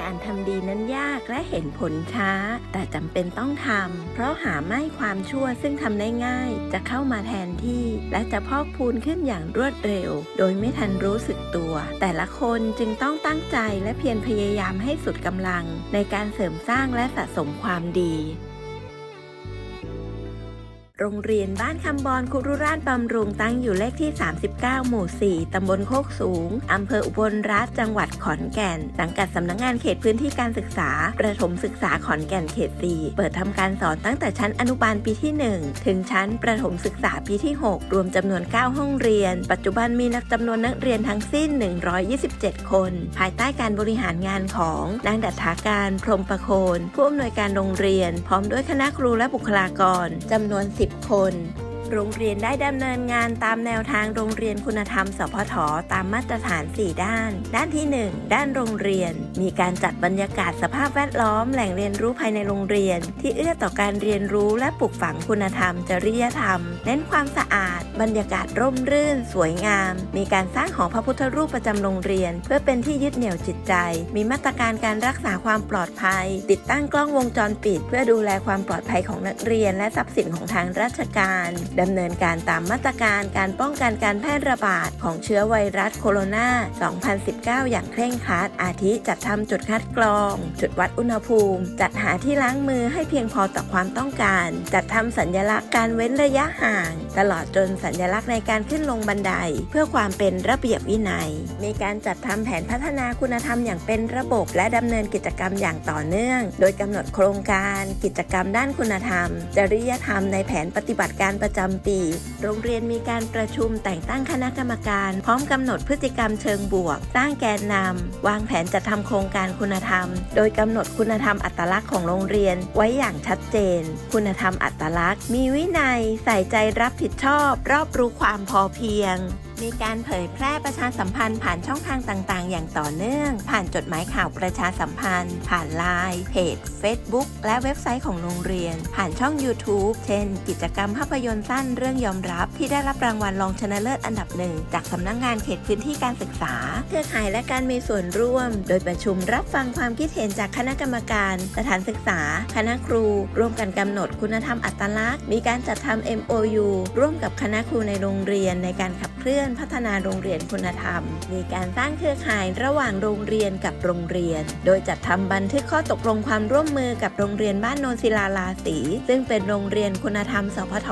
การทำดีนั้นยากและเห็นผลช้า แต่จำเป็นต้องทำเพราะหาไม่ความชั่วซึ่งทำได้ง่าย จะเข้ามาแทนที่ และจะพอกพูนขึ้นอย่างรวดเร็ว โดยไม่ทันรู้สึกตัว แต่ละคนจึงต้องตั้งใจและเพียรพยายามให้สุดกำลัง ในการเสริมสร้างและสะสมความดี โรงเรียนบ้านคำบอนคุรุราชบำรุงตั้งอยู่เลขที่ 39 หมู่ 4 ตำบลโคกสูง อำเภออุบลราชจังหวัดขอนแก่น สังกัดสำนักงานเขตพื้นที่การศึกษา ประถมศึกษาขอนแก่นเขต 4 เปิดทำการสอนตั้งแต่ชั้นอนุบาลปีที่ 1 ถึงชั้นประถมศึกษาปีที่ 6 รวมจำนวน 9 ห้องเรียน ปัจจุบันมีนักจำนวนนักเรียนทั้งสิ้น 127 คน ภายใต้การบริหารงานของนางดัฐาการพรหมประโคนผู้อำนวยการโรงเรียน พร้อมด้วยคณะครูและบุคลากรจำนวน 10คน โรงเรียนได้ดำเนินงานตามแนวทางโรงเรียนคุณธรรม สพทตามมาตรฐาน 4 ด้าน ด้านที่ 1 ด้านโรงเรียน มีการจัดบรรยากาศสภาพแวดล้อมแหล่งเรียนรู้ภายในโรงเรียน ที่เอื้อต่อการเรียนรู้และปลูกฝังคุณธรรม จริยธรรม เน้นความสะอาด บรรยากาศร่มรื่น สวยงาม มีการสร้างหอพระพุทธรูปประจำโรงเรียน เพื่อเป็นที่ยึดเหนี่ยวจิตใจ มีมาตรการการรักษาความปลอดภัย ติดตั้งกล้องวงจรปิด เพื่อดูแลความปลอดภัยของนักเรียน และทรัพย์สินของทางราชการดำเนินการตามมาตรการการป้องกันการแพร่ระบาดของเชื้อไวรัสโคโรนา 2019 อย่างเคร่งครัด อาทิจัดทำจุดคัดกรอง จุดวัดอุณหภูมิ จัดหาที่ล้างมือให้เพียงพอต่อความต้องการ จัดทำสัญลักษณ์การเว้นระยะห่าง ตลอดจนสัญลักษณ์ในการขึ้นลงบันได เพื่อความเป็นระเบียบวินัย มีการจัดทำแผนพัฒนาคุณธรรมอย่างเป็นระบบ และดำเนินกิจกรรมอย่างต่อเนื่อง โดยกำหนดโครงการ กิจกรรมด้านคุณธรรม จริยธรรมในแผนปฏิบัติการประจำปี โรงเรียนมีการประชุมแต่งตั้งคณะกรรมการ พร้อมกำหนดพฤติกรรมเชิงบวก สร้างแกนนำวางแผนจัดทำโครงการคุณธรรม โดยกำหนดคุณธรรมอัตลักษณ์ของโรงเรียนไว้อย่างชัดเจน คุณธรรมอัตลักษณ์ มีวินัย ใส่ใจรับผิดชอบ รอบรู้ความพอเพียง มีการเผยแพร่ประชาสัมพันธ์ผ่านช่องทางต่างๆ อย่างต่อเนื่อง ผ่านจดหมายข่าวประชาสัมพันธ์ ผ่านไลน์เพจ Facebook และเว็บไซต์ของโรงเรียน ผ่านช่อง YouTube เช่น กิจกรรมภาพยนตร์สั้นเรื่องยอมรับ ที่ได้รับรางวัลรองชนะเลิศอันดับหนึ่งจากสำนักงงานเขตพื้นที่การศึกษา เครือข่ายและการมีส่วนร่วม โดยประชุมรับฟังความคิดเห็นจากคณะกรรมการ สถานศึกษา คณะครู ร่วมกันกำหนดคุณธรรมอัตลักษณ์ มีการจัดทำ MOU ร่วมกับคณะครูในโรงเรียนในการขับ ลื่อนพัฒนาโรงเรียนคุณธรรม มีการสร้างเครือข่ายระหว่างโรงเรียนกับโรงเรียน โดยจัดทำบันทึกข้อตกลงความร่วมมือกับโรงเรียนบ้านโนนศิลาลาสีซึ่งเป็นโรงเรียนคุณธรรมสพท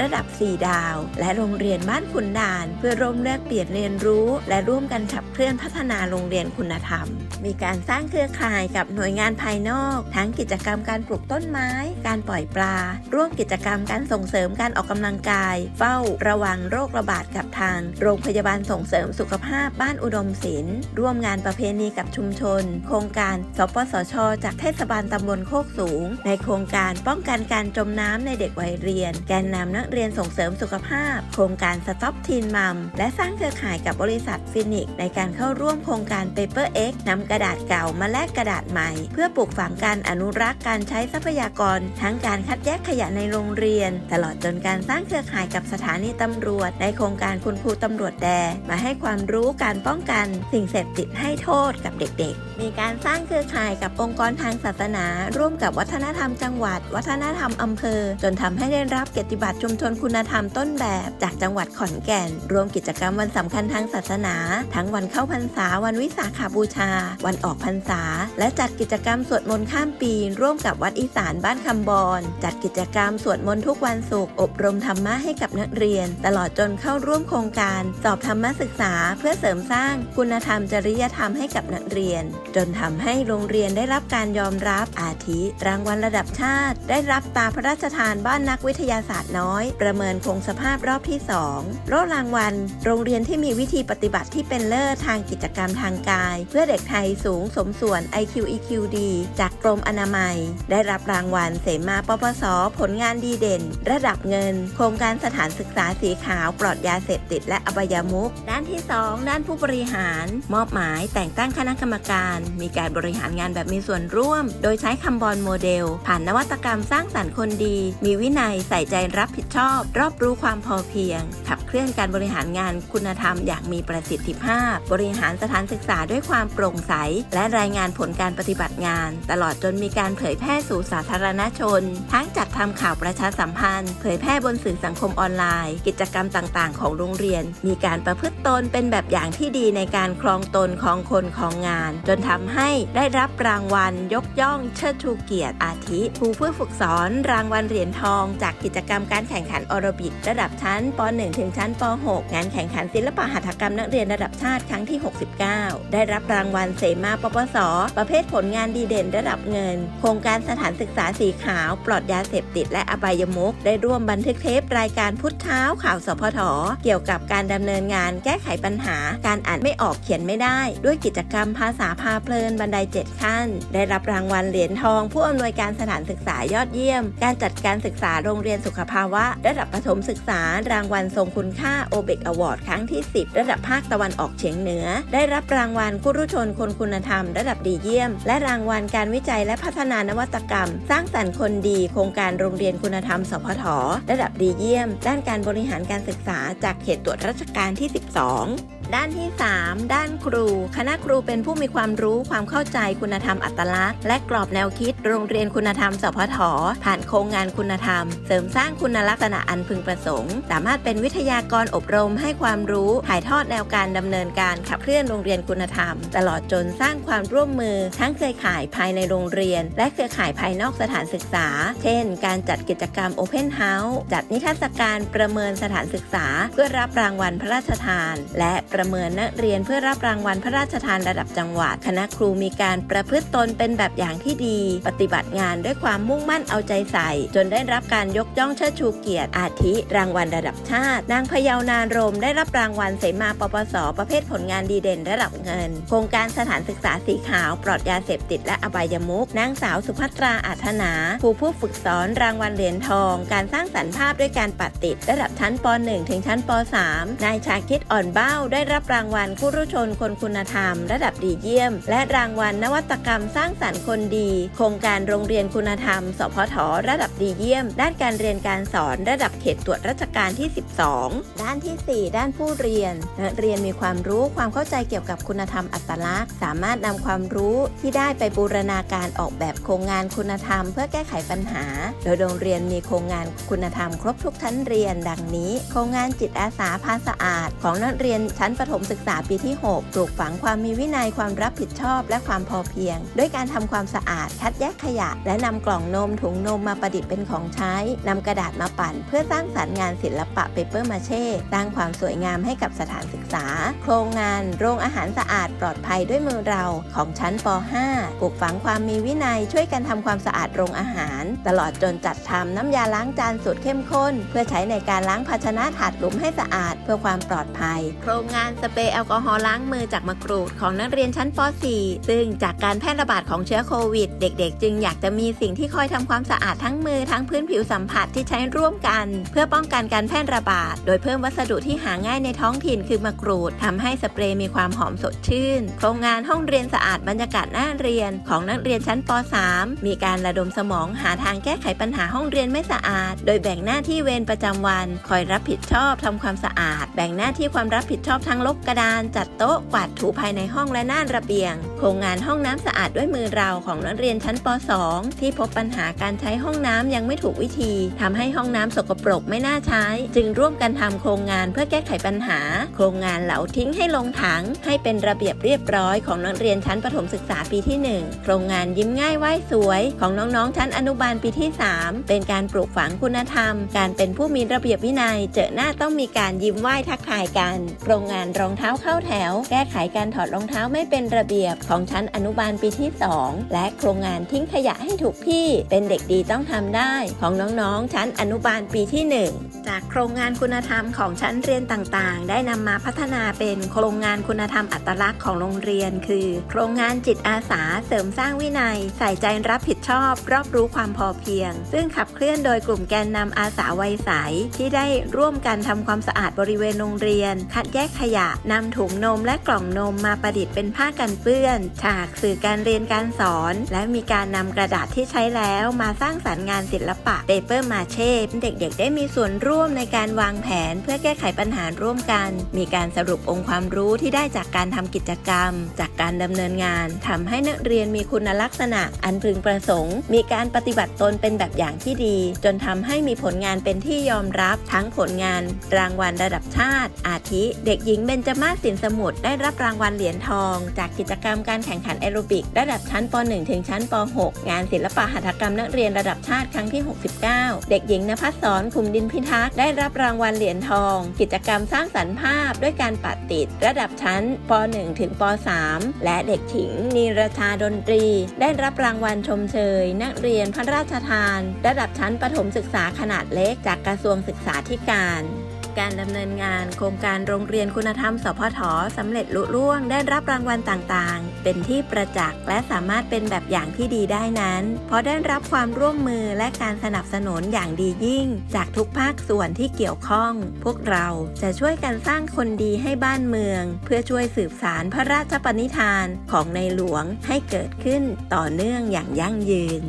ระดับ 4 ดาว และโรงเรียนบ้านขุนด่าน เพื่อร่วมแลกเปลี่ยนเรียนรู้ และร่วมกันขับเคลื่อนพัฒนาโรงเรียนคุณธรรม มีการสร้างเครือข่ายกับหน่วยงานภายนอก ทั้งกิจกรรมการปลูกต้นไม้ การปล่อยปลา ร่วมกิจกรรมการส่งเสริมการออกกำลังกาย เฝ้าระวังโรคระบาดกับทาง โรงพยาบาลส่งเสริมสุขภาพบ้านอุดมศิลป์ร่วมงานประเพณีกับชุมชน โครงการสปสช จากเทศบาลตำบลโคกสูง ในโครงการป้องกันการจมน้ำในเด็กวัยเรียน แกนนำนักเรียนส่งเสริมสุขภาพ โครงการสต็อปทีนมัมและสร้างเครือข่ายกับบริษัทฟินิกในการเข้าร่วมโครงการ Paper X นำกระดาษเก่ามาแลกกระดาษใหม่ เพื่อปลูกฝังการอนุรักษ์การใช้ทรัพยากร ทั้งการคัดแยกขยะในโรงเรียน ตลอดจนการสร้างเครือข่ายกับสถานีตำรวจ ในโครงการคุณครูตำรวจแดมาให้ความรู้การป้องกัน สิ่งเสพติดให้โทษกับเด็กๆ มีการสร้างเครือข่ายกับองค์กรทางศาสนา ร่วมกับวัฒนธรรมจังหวัด วัฒนธรรมอำเภอ จนทำให้ได้รับเกียรติบัตรชุมชนคุณธรรมต้นแบบ จากจังหวัดขอนแก่น รวมกิจกรรมวันสำคัญทางศาสนา ทั้งวันเข้าพรรษาวันวิสาขาบูชาวันออกพรรษา และจัดกิจกรรมสวดมนต์ข้ามปี ร่วมกับวัดอีสานบ้านคำบอนจัดกิจกรรมสวดมนต์ทุกวันศุกร์อบรมธรรมะให้กับนักเรียน ตลอดจนเข้าร่วมโครงการ สอบธรรมศึกษา เพื่อเสริมสร้างคุณธรรมจริยธรรมให้กับนักเรียน จนทำให้โรงเรียนได้รับการยอมรับอาทิ รางวัลระดับชาติ ได้รับตาพระราชทานบ้านนักวิทยาศาสตร์น้อย ประเมินคงสภาพรอบที่ 2 โล่รางวัล โรงเรียนที่มีวิธีปฏิบัติที่เป็นเลิศทางกิจกรรมทางกาย เพื่อเด็กไทยสูงสมส่วน IQ EQD จากกรมอนามัย ได้รับรางวัลเสมาปปส ผลงานดีเด่น ระดับเงิน โครงการสถานศึกษาสีขาวปลอดยาเสพติดและอบายามุขด้านที่ 2 ด้านผู้บริหาร มอบหมายแต่งตั้งคณะกรรมการ มีการบริหารงานแบบมีส่วนร่วม โดยใช้คำบอลโมเดล ผ่านนวัตกรรมสร้างสรรค์คนดี มีวินัยใส่ใจรับผิดชอบ รอบรู้ความพอเพียง ขับเคลื่อนการบริหารงานคุณธรรมอย่างมีประสิทธิภาพ บริหารสถานศึกษาด้วยความโปร่งใสและรายงานผลการปฏิบัติงาน ตลอดจนมีการเผยแพร่สู่สาธารณชน ทั้งจาก ทำข่าวประชาสัมพันธ์ เผยแพร่บนสื่อสังคมออนไลน์ กิจกรรมต่างๆ ของโรงเรียน มีการประพฤติตนเป็นแบบอย่างที่ดีในการครองตนของคนของงาน จนทำให้ได้รับรางวัล ยกย่องเชิดชูเกียรติอาทิครูผู้ฝึกสอนรางวัลเหรียญทอง จากกิจกรรมการแข่งขันออโรบิกระดับชั้นป .1 ถึงชั้นป .6 งานแข่งขันศิลปะหัตถกรรมนักเรียนระดับชาติครั้งที่ 69 ได้รับรางวัลเสมาปปส ประเภทผลงานดีเด่นระดับเงิน โครงการสถานศึกษาสีขาว ปลอดยาเสพติดและอบายมุกได้ร่วมบันทึกเทปรายการพุทธเช้าข่าวสพทเกี่ยวกับการดำเนินงานแก้ไขปัญหา การอ่านไม่ออกเขียนไม่ได้ ด้วยกิจกรรมภาษาพาเพลินบันได 7 ขั้น ได้รับรางวัลเหรียญทอง ผู้อำนวยการสถานศึกษายอดเยี่ยม การจัดการศึกษาโรงเรียนสุขภาวะ ระดับประถมศึกษารางวัลทรงคุณค่าโอเบกอวอร์ดครั้งที่ 10 ระดับภาคตะวันออกเฉียงเหนือ ได้รับรางวัลคุรุชนคนคุณธรรม ระดับดีเยี่ยม และรางวัลการวิจัยและพัฒนานวัตกรรม สร้างสรรค์คนดี โครงการโรงเรียนคุณธรรมสพทระดับดีเยี่ยม ด้านการบริหารการศึกษาจากเขตตรวจราชการที่ 12 ด้านที่ 3 ด้านครู คณะครูเป็นผู้มีความรู้ความเข้าใจคุณธรรมอัตลักษณ์และกรอบแนวคิด โรงเรียนคุณธรรมสพทผ่านโครงงานคุณธรรม เสริมสร้างคุณลักษณะอันพึงประสงค์ สามารถเป็นวิทยากรอบรมให้ความรู้ถ่ายทอดแนวการดำเนินการขับเคลื่อนโรงเรียนคุณธรรม ตลอดจนสร้างความร่วมมือ ทั้งเครือข่ายภายในโรงเรียน และเครือข่ายภายนอกสถานศึกษา เช่น การจัดกิจกรรม Open House จัดนิทรรศการประเมินสถานศึกษา เพื่อรับรางวัลพระราชทาน และประเมินนักเรียนเพื่อรับรางวัลพระราชทานระดับจังหวัด คณะครูมีการประพฤติตนเป็นแบบอย่างที่ดี ปฏิบัติงานด้วยความมุ่งมั่นเอาใจใส่ จนได้รับการยกย่องเชิดชูเกียรติอาทิ รางวัลระดับชาติ นางพยาวนารมได้รับรางวัลเสมาปปส ประเภทผลงานดีเด่นระดับเงิน โครงการสถานศึกษาสีขาวปลอดยาเสพติดและอบายมุกนางสาวสุภัตราอาธนาครูผู้ฝึกสอนรางวัลเหรียญทอง การสร้างสรรค์ภาพด้วยการปัดติดระดับชั้นป .1 ถึงชั้นป .3 นายชาคิดอ่อนเบ้าได้รับรางวัลผู้รู้ชนคนคุณธรรม ระดับดีเยี่ยม และรางวัลนวัตกรรมสร้างสรรค์คนดี โครงการโรงเรียนคุณธรรม สพทระดับดีเยี่ยม ด้านการเรียนการสอนระดับเขตตรวจราชการที่ 12 ด้านทีสี่4 ด้านผู้เรียนนักเรียนมีความรู้ความเข้าใจเกี่ยวกับคุณธรรมอัตลักษณ์ สามารถนำความรู้ที่ได้ไปบูรณาการออกแบบโครงงานคุณธรรม เพื่อแก้ไขปัญหา โดยโรงเรียนมีโครงงานคุณธรรมครบทุกชั้นเรียน ดังนี้ โครงงานจิตอาสาพาสะอาด ของนักเรียนชั้นประถมศึกษาปีที่ 6 ปลูกฝังความมีวินัยความรับผิดชอบและความพอเพียง ด้วยการทำความสะอาดคัดแยกขยะ และนำกล่องนมถุงนมมาประดิษฐ์เป็นของใช้นำกระดาษมาปั่น เพื่อสร้างสรรค์งานศิลปะเปเปอร์มาเช่สร้างความสวยงามให้กับสถานศึก ษา โครงงานโรงอาหารสะอาดปลอดภัยด้วยมือเราของชั้นป .5 ปลูกฝังความมีวินัยช่วยกันทำความสะอาดโรงอาหาร ตลอดจนจัดทำน้ำยาล้างจานสูตรเข้มข้น เพื่อใช้ในการล้างภาชนะถาดหลุมให้สะอาดเพื่อความปลอดภัย โครงงานสเปรย์แอลกอฮอล์ล้างมือจากมะกรูดของนักเรียนชั้นป .4 ซึ่งจากการแพร่ระบาดของเชื้อโควิด เด็กๆ จึงอยากจะมีสิ่งที่คอยทำความสะอาดทั้งมือทั้งพื้นผิวสัมผัสที่ใช้ร่วมกัน เพื่อป้องกันการแพร่ระบาด โดยเพิ่มวัสดุที่หาง่ายในท้องถิ่นคือมะกรูดทำให้สเปรย์มีความหอมสดชื่น โครงงานห้องเรียนสะอาดบรรยากาศน่าเรียนของนักเรียนชั้นป .3 มีการระดมสมองหาทางแก้ไขปัญหาห้องเรียนไม่สะอาด โดยแบ่งหน้าที่เวรประจำวัน คอยรับผิดชอบทำความสะอาด แบ่งหน้าที่ความรับผิดชอบทั้งลบกระดาน จัดโต๊ะ กวาดถูภายในห้องและหน้าระเบียงโครงงานห้องน้ำสะอาดด้วยมือเราของนักเรียนชั้นป .2 ที่พบปัญหาการใช้ห้องน้ำยังไม่ถูกวิธีทำให้ห้องน้ำสกปรกไม่น่าใช้ จึงร่วมกันทำโครงงานเพื่อแก้ไขปัญหา โครงงานเหลาทิ้งให้ลงถัง ให้เป็นระเบียบเรียบร้อยของนักเรียนชั้นประถมศึกษาปีที่ 1 โครงงานยิ้มง่ายไหว้สวยของน้องๆชั้นอนุบาลปีที่ 3 เป็นการปลูกฝังคุณธรรม การเป็นผู้มีระเบียบวินัย เจอหน้าต้องมีการยิ้มไหว้ทักทายกัน โครงงานรองเท้าเข้าแถว แก้ไขการถอดรองเท้าไม่เป็นระเบียบของชั้นอนุบาลปีที่ 2 และโครงงานทิ้งขยะให้ถูกที่เป็นเด็กดีต้องทำได้ ของน้องๆ ชั้นอนุบาลปีที่ 1จากโครงงานคุณธรรมของชั้นเรียนต่างๆ ได้นำมาพัฒนาเป็นโครงงานคุณธรรมอัตลักษณ์ของโรงเรียน คือ โครงงานจิตอาสาเสริมสร้างวินัย ใส่ใจรับผิดชอบ รอบรู้ความพอเพียง ซึ่งขับเคลื่อนโดยกลุ่มแกนนำอาสาวัยใสที่ได้ร่วมกันทำความสะอาดบริเวณโรงเรียน คัดแยกขยะนำถุงนมและกล่องนมมาประดิษฐ์เป็นผ้ากันเปื้อนฉากสื่อการเรียนการสอน และมีการนำกระดาษที่ใช้แล้วมาสร้างสรรค์งานศิลปะเปเปอร์มาเช่เด็กๆ ได้มีส่วนร่วมในการวางแผน เพื่อแก้ไขปัญหาร่วมกัน มีการสรุปองค์ความรู้ที่ได้จากการทำกิจกรรม จากการดำเนินงานทำให้นักเรียนมีคุณลักษณะ อันพึงประสงค์ มีการปฏิบัติตนเป็นแบบอย่างที่ดี จนทำให้มีผลงานเป็นที่ยอมรับ ทั้งผลงาน รางวัลระดับชาติ อาทิ เด็กหญิงเบญจมาศสินสมุทรได้รับรางวัลเหรียญทอง จากกิจกรรมการแข่งขันแอโรบิก ระดับชั้นป .1 ถึงชั้นป .6 งานศิลปะหัตถกรรมนักเรียนระดับชาติครั้งที่ 69 เด็กหญิงนภัสสรคุมดินพิทักษ์ได้รับรางวัลเหรียญทอง กิจกรรมสร้างสรรค์ภาพด้วยการปัดติด ระดับชั้นป .1 ถึงป .3 และเด็กหญิงนีรชาดนตรี ได้รับรางวัลชมเชย นักเรียนพระราชทาน ระดับชั้นประถมศึกษาขนาดเล็กจากกระทรวงศึกษาธิการ การดำเนินงาน โครงการโรงเรียนคุณธรรมสพทสำเร็จลุล่วงได้รับรางวัลต่างๆ เป็นที่ประจักษ์และสามารถเป็นแบบอย่างที่ดีได้นั้น เพราะได้รับความร่วมมือและการสนับสนุนอย่างดียิ่ง จากทุกภาคส่วนที่เกี่ยวข้อง พวกเราจะช่วยกันสร้างคนดีให้บ้านเมือง เพื่อช่วยสืบสารพระราชปณิธานของในหลวงให้เกิดขึ้นต่อเนื่องอย่างยั่งยืน